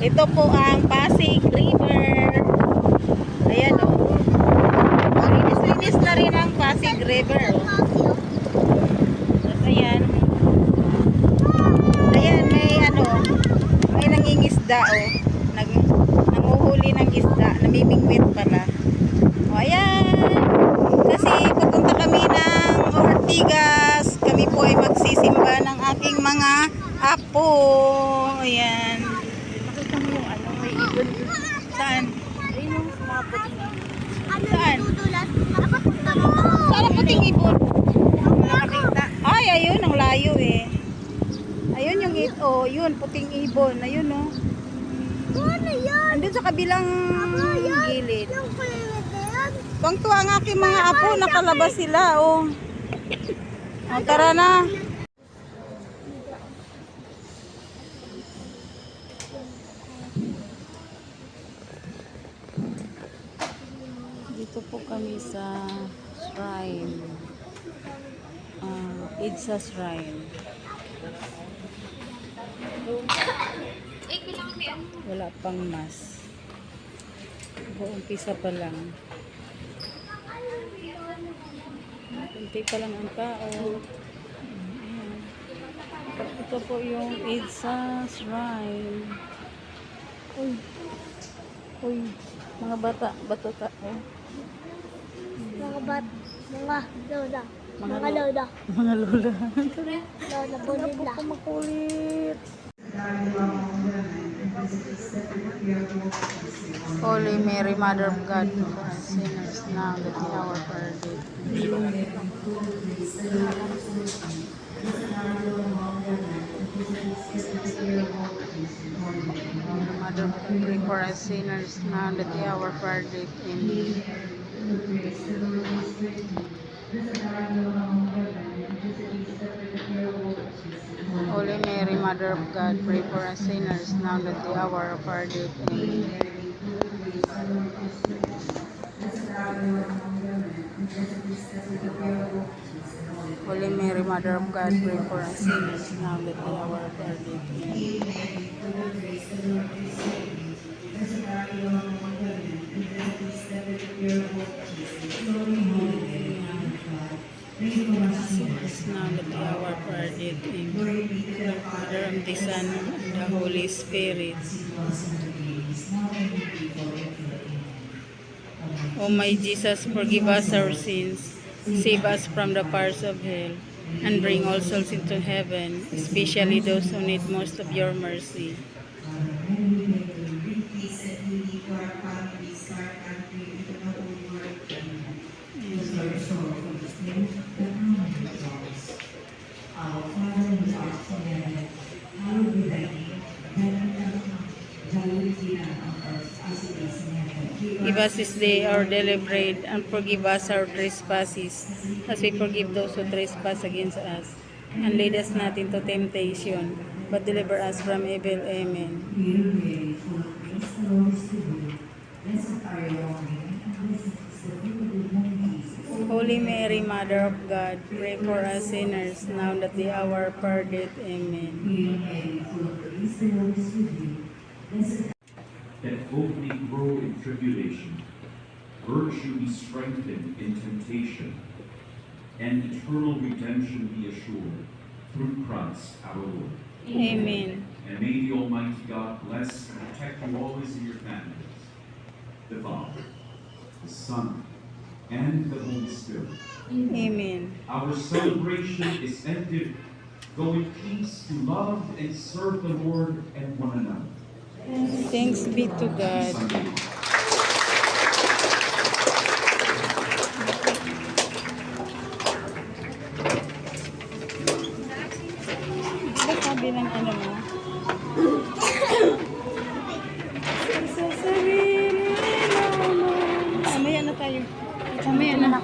Ito po ang Pasig River. Ayan o. Oh. Malinis-linis na rin ang Pasig River. Oh. Ayan. Ayan, may ano, may nangingisda o. Oh. Nag, nanguhuli ng isda. Namimingwit pala. O ayan. Kasi pupunta kami ng Ortigas. Kami po ay magsisimba ng aking mga apo. Ayan. Nakita mo yung ano, may ibon. Saan? Ayun yung mga puting Ano Saan? dudulas? Nakapunta mo. Saan ang puting ibon? Nakakita. Ay, ayun, ang layo eh. Ayun yung it, oh, yun, puting ibon. Ayun, oh. Ano yan? Andun sa kabilang gilid. Yung kulit na yan? Tuwang-tuwa ang aking mga apo, nakalabas sila, oh. O, tara na. Dito po kami sa shrine. Uh, Idsa Shrine. Wala pang mas. Umpisa pa lang. Kunti pa lang ang tao. Ito po yung Idsa Shrine. Uy. Uy. Mga bata. Bata ta. Oh. Mga bat, mga lola. Mga Mga lo- lola. Mga lola. Lola po po nila. ko makulit. Holy Mary, Mother of God, for us sinners now that in our prayer day. Mother of God, pray for us sinners now that in our prayer day. Amen. Holy Mary, Mother of God, pray for us sinners now that the hour of our death. Amen. Holy Mary, Mother of God, pray for us sinners now now that the hour of our death. Amen. Father of the Son and the Holy Spirit. O my Jesus, forgive us our sins, save us from the powers of hell, and bring all souls into heaven, especially those who need most of your mercy. Give us this day our daily bread, and forgive us our trespasses, as we forgive those who trespass against us. And lead us not into temptation, but deliver us from evil. Amen. Holy Mary, Mother of God, pray for us sinners, now that the hour of our death. Amen. In tribulation, virtue be strengthened in temptation, and eternal redemption be assured through Christ our Lord. Amen. And may the Almighty God bless and protect you always in your families, the Father, the Son, and the Holy Spirit. Amen. Our celebration is ended. Go in peace to love and serve the Lord and one another. Thanks be to God. Sabi ng ano mo? Mamaya na tayo. Mamaya na.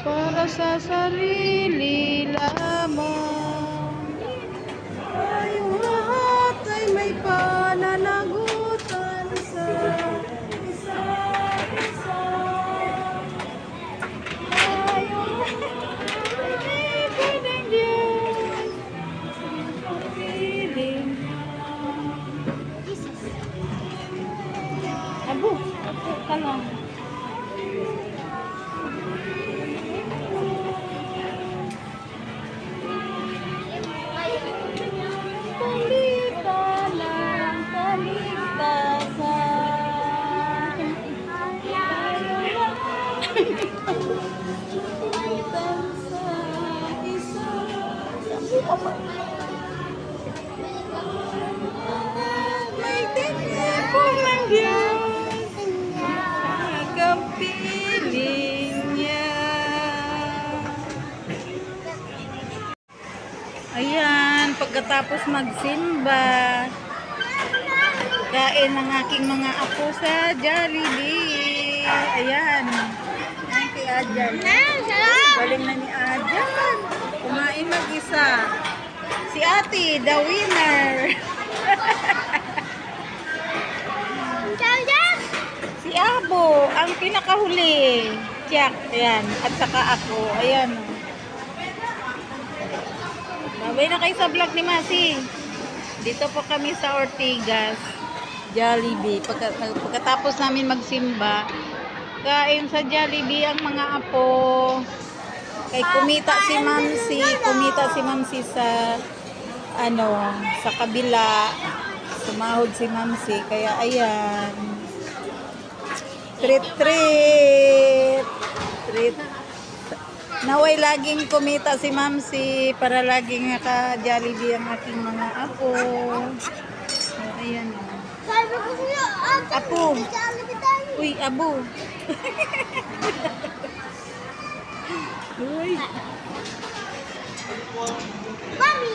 Para sa sarili lamang. Cebu. Kalong. Ayan, pagkatapos magsimba, kain ng aking mga apo sa Jollibee. Ayan. Ayan kay Adjan. Galing na ni Adjan. Kumain mag-isa. Si ate, the winner. Si Abo, ang pinakahuli. Tiyak, ayan. At saka ako, ayan. oh. Babay na kayo sa vlog ni Masi. Dito po kami sa Ortigas, Jollibee. Pagka, pagkatapos namin magsimba, kain sa Jollibee ang mga apo. Kay kumita si Mamsi, kumita si Mamsi sa ano, sa kabila. Sumahod si Mamsi, kaya ayan. Treat, treat. Treat. Naway laging kumita si Mamsi para laging naka-jollibee ang aking mga apo. Oh, ayan. Sabi ko sa'yo, ate, Apo. Uy, abo. Uy. Mami,